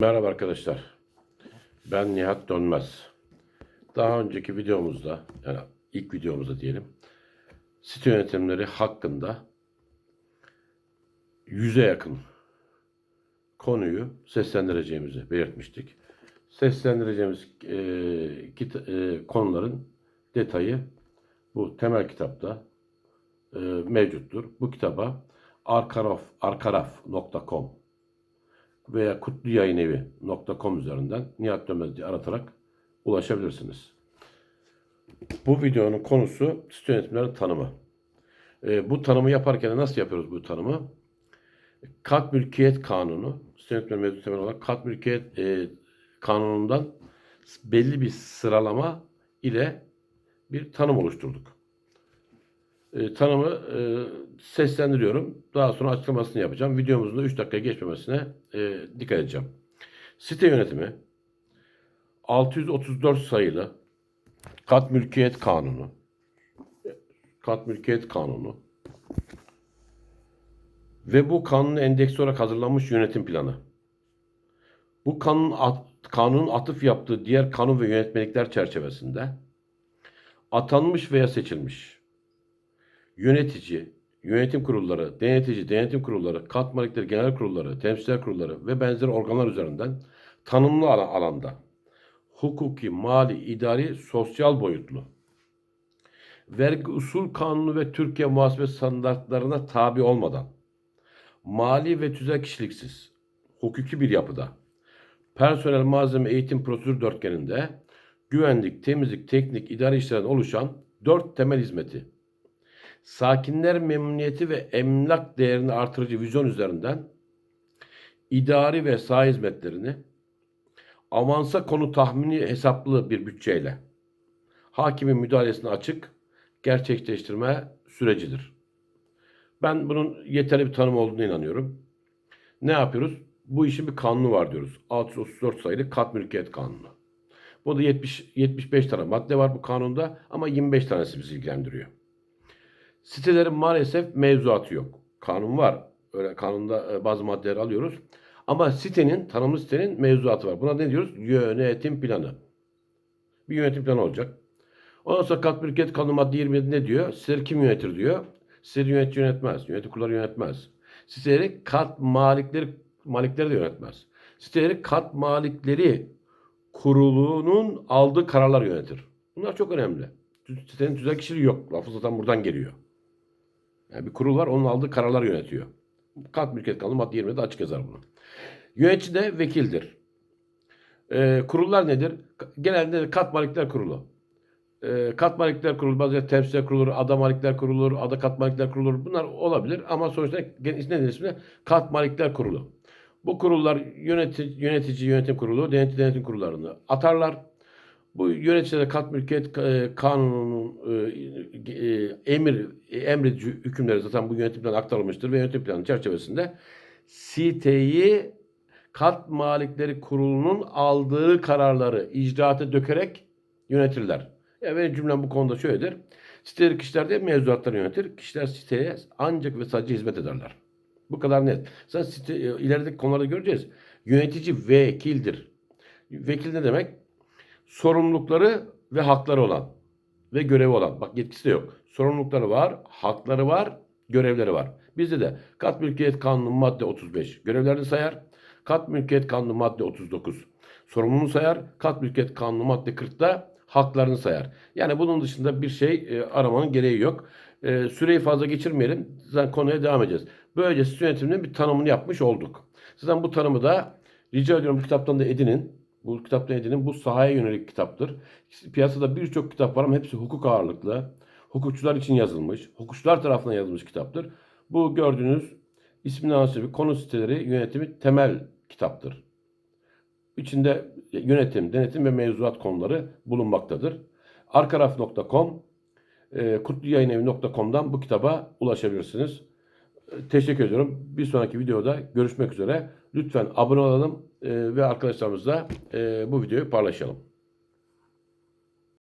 Merhaba arkadaşlar. Ben Nihat Dönmez. Daha önceki videomuzda, yani ilk videomuzda diyelim, site yönetimleri hakkında yüze yakın konuyu seslendireceğimizi belirtmiştik. Seslendireceğimiz e, e, konuların detayı bu temel kitapta e, mevcuttur. Bu kitaba arkaraf, arkaraf.com veya kutluyayınevi.com üzerinden Nihat Dönmez diye aratarak ulaşabilirsiniz. Bu videonun konusu site yönetimlerin tanımı. Ee, bu tanımı yaparken nasıl yapıyoruz bu tanımı? Kat mülkiyet kanunu, site yönetimleri mevzu temel olarak kat mülkiyet e, kanunundan belli bir sıralama ile bir tanım oluşturduk. E, tanımı e, seslendiriyorum. Daha sonra açıklamasını yapacağım. Videomuzun da 3 dakika geçmemesine e, dikkat edeceğim. Site yönetimi 634 sayılı Kat Mülkiyet Kanunu Kat Mülkiyet Kanunu ve bu kanunun endeksi olarak hazırlanmış yönetim planı. Bu kanun at, kanunun atıf yaptığı diğer kanun ve yönetmelikler çerçevesinde atanmış veya seçilmiş yönetici, yönetim kurulları, denetici, denetim kurulları, kat malikleri, genel kurulları, temsilciler kurulları ve benzeri organlar üzerinden tanımlı alan- alanda hukuki, mali, idari, sosyal boyutlu vergi usul kanunu ve Türkiye muhasebe standartlarına tabi olmadan mali ve tüzel kişiliksiz hukuki bir yapıda personel malzeme eğitim prosedür dörtgeninde güvenlik, temizlik, teknik, idari işlerden oluşan dört temel hizmeti sakinler memnuniyeti ve emlak değerini artırıcı vizyon üzerinden idari ve saha hizmetlerini avansa konu tahmini hesaplı bir bütçeyle hakimin müdahalesine açık gerçekleştirme sürecidir. Ben bunun yeterli bir tanım olduğuna inanıyorum. Ne yapıyoruz? Bu işin bir kanunu var diyoruz. 634 sayılı kat mülkiyet kanunu. Bu da 70, 75 tane madde var bu kanunda ama 25 tanesi bizi ilgilendiriyor. Sitelerin maalesef mevzuatı yok. Kanun var. Öyle kanunda e, bazı maddeler alıyoruz. Ama sitenin, tanımlı sitenin mevzuatı var. Buna ne diyoruz? Yönetim planı. Bir yönetim planı olacak. Ondan sonra kat mülkiyet kanunu madde 27 ne diyor? Siteleri kim yönetir diyor. Siteleri yönetici yönetmez. Yönetim kurulları yönetmez. Siteleri kat malikleri, malikleri de yönetmez. Siteleri kat malikleri kurulunun aldığı kararlar yönetir. Bunlar çok önemli. Sitenin tüzel kişiliği yok. Lafı zaten buradan geliyor. Yani bir kurul var onun aldığı kararlar yönetiyor. Kat mülkiyet kanunu madde 20'de açık yazar bunu. Yönetici de vekildir. Ee, kurullar nedir? Genelde kat malikler kurulu. Ee, kat malikler kurulu, bazen temsilciler kurulu, ada malikler kurulu, ada kat malikler kurulu. Bunlar olabilir ama sonuçta nedir ismi? Kat malikler kurulu. Bu kurullar yönetici, yönetici yönetim kurulu, denetçi denetim kurullarını atarlar. Bu yöneticiler kat mülkiyet e, kanununun e, e, emir emredici hükümleri zaten bu yönetim planı aktarılmıştır ve yönetim planı çerçevesinde siteyi kat malikleri kurulunun aldığı kararları icraata dökerek yönetirler. Ya benim cümlem bu konuda şöyledir. Siteleri kişiler de mevzuatları yönetir. Kişiler siteye ancak ve sadece hizmet ederler. Bu kadar net. Zaten site, ilerideki konularda göreceğiz. Yönetici vekildir. Vekil ne demek? Sorumlulukları ve hakları olan ve görevi olan. Bak yetkisi de yok. Sorumlulukları var, hakları var, görevleri var. Bizde de kat mülkiyet kanunu madde 35 görevlerini sayar. Kat mülkiyet kanunu madde 39 sorumluluğunu sayar. Kat mülkiyet kanunu madde 40'da haklarını sayar. Yani bunun dışında bir şey e, aramanın gereği yok. E, süreyi fazla geçirmeyelim. Zaten konuya devam edeceğiz. Böylece siz yönetiminin bir tanımını yapmış olduk. Zaten bu tanımı da rica ediyorum bu kitaptan da edinin. Bu kitaptan edinin. Bu sahaya yönelik kitaptır. Piyasada birçok kitap var ama hepsi hukuk ağırlıklı. Hukukçular için yazılmış. Hukukçular tarafından yazılmış kitaptır. Bu gördüğünüz ismini anlatıyor. Konu siteleri yönetimi temel kitaptır. İçinde yönetim, denetim ve mevzuat konuları bulunmaktadır. Arkaraf.com, e, kutluyayınevi.com'dan bu kitaba ulaşabilirsiniz. Teşekkür ediyorum. Bir sonraki videoda görüşmek üzere. Lütfen abone olalım e, ve arkadaşlarımızla e, bu videoyu paylaşalım.